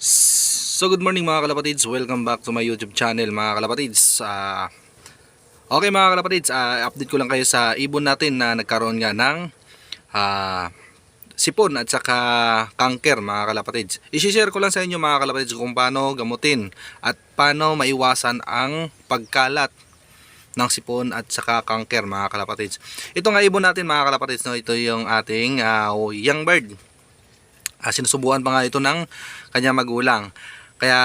So good morning mga kalapatids, welcome back to my YouTube channel mga kalapatids. Ah, Okay mga kalapatids, ah, update ko lang kayo sa ibon natin na nagkaroon nga ng ah, sipon at saka kanker mga kalapatids. Isishare ko lang sa inyo mga kalapatids kung paano gamutin at paano maiwasan ang pagkalat ng sipon at saka kanker mga kalapatids. Ito nga ibon natin mga kalapatids, no? ito yung ating ah, young bird Ah, sinusubukan pa nga ito ng kanyang magulang. Kaya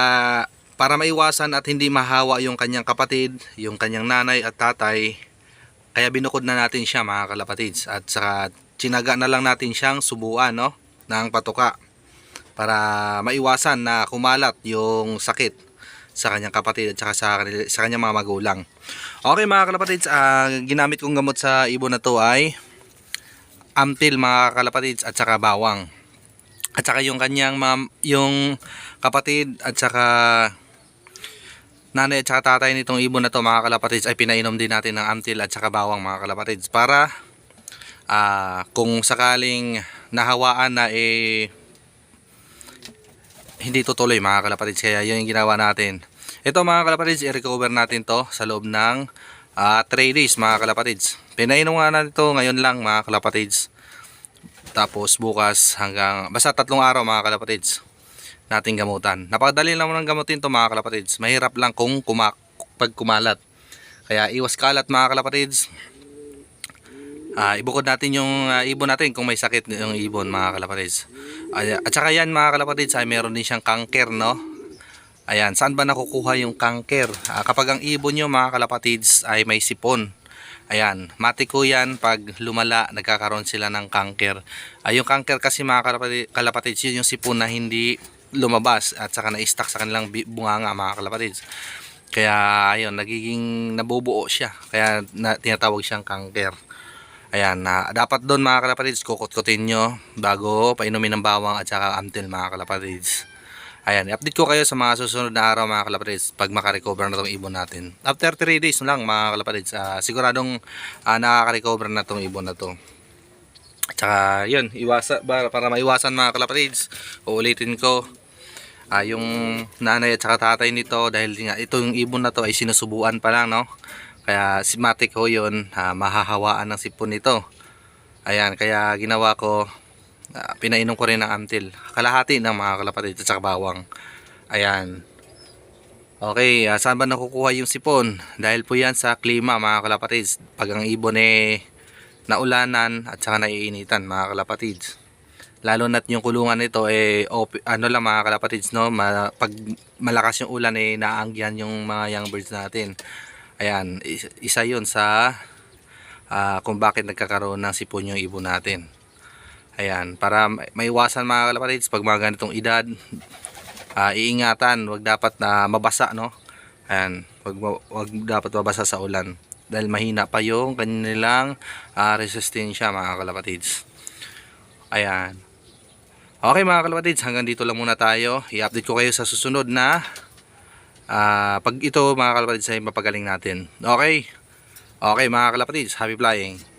para maiwasan at hindi mahawa yung kanyang kapatid, yung kanyang nanay at tatay, kaya binukod na natin siya mga kalapatids. At saka tsinaga na lang natin siyang subuan no, ng patuka para maiwasan na kumalat yung sakit sa kanyang kapatid at saka sa, sa kanyang mga magulang. Okay mga kalapatids, ah, ginamit kong gamot sa ibon na to ay amtil mga kalapatids at saka bawang at saka yung kanyang mam, yung kapatid at saka nanay at saka tatay nitong ibon na to mga kalapatids ay pinainom din natin ng amtil at saka bawang mga kalapatids para ah, kung sakaling nahawaan na eh hindi tutuloy mga kalapatids. Kaya yun yung ginawa natin. Ito mga kalapatids i-recover natin to sa loob ng 3 days mga kalapatids. Pinainom nga natin to ngayon lang mga kalapatids tapos bukas hanggang basta tatlong araw mga kalapatids nating gamutan. Napakadali lang ng gamutin to mga kalapatids. Mahirap lang kung kumak pag kumalat. Kaya iwas kalat mga kalapatids. Ah, ibukod natin yung ah, ibon natin kung may sakit yung ibon mga kalapatids. Ay, at saka yan mga kalapatids ay meron din siyang kanker no. Ayan, saan ba nakukuha yung kanker? Ah, kapag ang ibon nyo mga kalapatids ay may sipon. Ayan, matiko yan pag lumala, nagkakaroon sila ng kanker. Ay, yung kanker kasi mga kalapati- kalapatids, yun yung sipon na hindi lumabas at saka na-stuck sa kanilang bunganga mga kalapatids. Kaya ayun, nagiging nabubuo siya. Kaya na, tinatawag siyang kanker. Ayan, na dapat doon mga kalapatids, kukut-kutin nyo bago painumin ng bawang at saka amtil mga kalapatids. Ayan, i-update ko kayo sa mga susunod na araw mga kalapatids pag makarecover na itong ibon natin. After 3 days lang mga kalapatids, ah, siguradong ah, nakaka-recover na itong ibon na to. Tsaka yun, iwasa, para, maiwasan mga kalapatids, uulitin ko ah, yung nanay at saka tatay nito dahil nga ito yung ibon na to ay sinusubuan pa lang no. Kaya si Matic ho yun, ah, mahahawaan ng sipon nito. Ayan, kaya ginawa ko, ah, pinainom ko rin ng amtil. Kalahati ng mga kalapatids at saka bawang. Ayan. Okay, ah, saan ba nakukuha yung sipon? Dahil po yan sa klima mga kalapatids. Pag ang ibon eh naulanan at saka naiinitan mga kalapatids. Lalo na't yung kulungan nito eh op- ano lang mga kalapatids no, ma- pag malakas yung ulan eh naangyan yung mga young birds natin. Ayan, is- isa 'yun sa ah, kung bakit nagkakaroon ng sipon yung ibon natin. Ayan, para ma- maiwasan mga kalapatids pag mga ganitong edad, ah, iingatan, wag dapat na mabasa no. Ayan, wag, wag dapat mabasa sa ulan dahil mahina pa yung kanilang ah, resistensya mga kalapatids. Ayan. Okay mga kalapatids, hanggang dito lang muna tayo. I-update ko kayo sa susunod na ah, pag ito mga kalapatids ay mapagaling natin. Okay? Okay mga kalapatids, happy flying.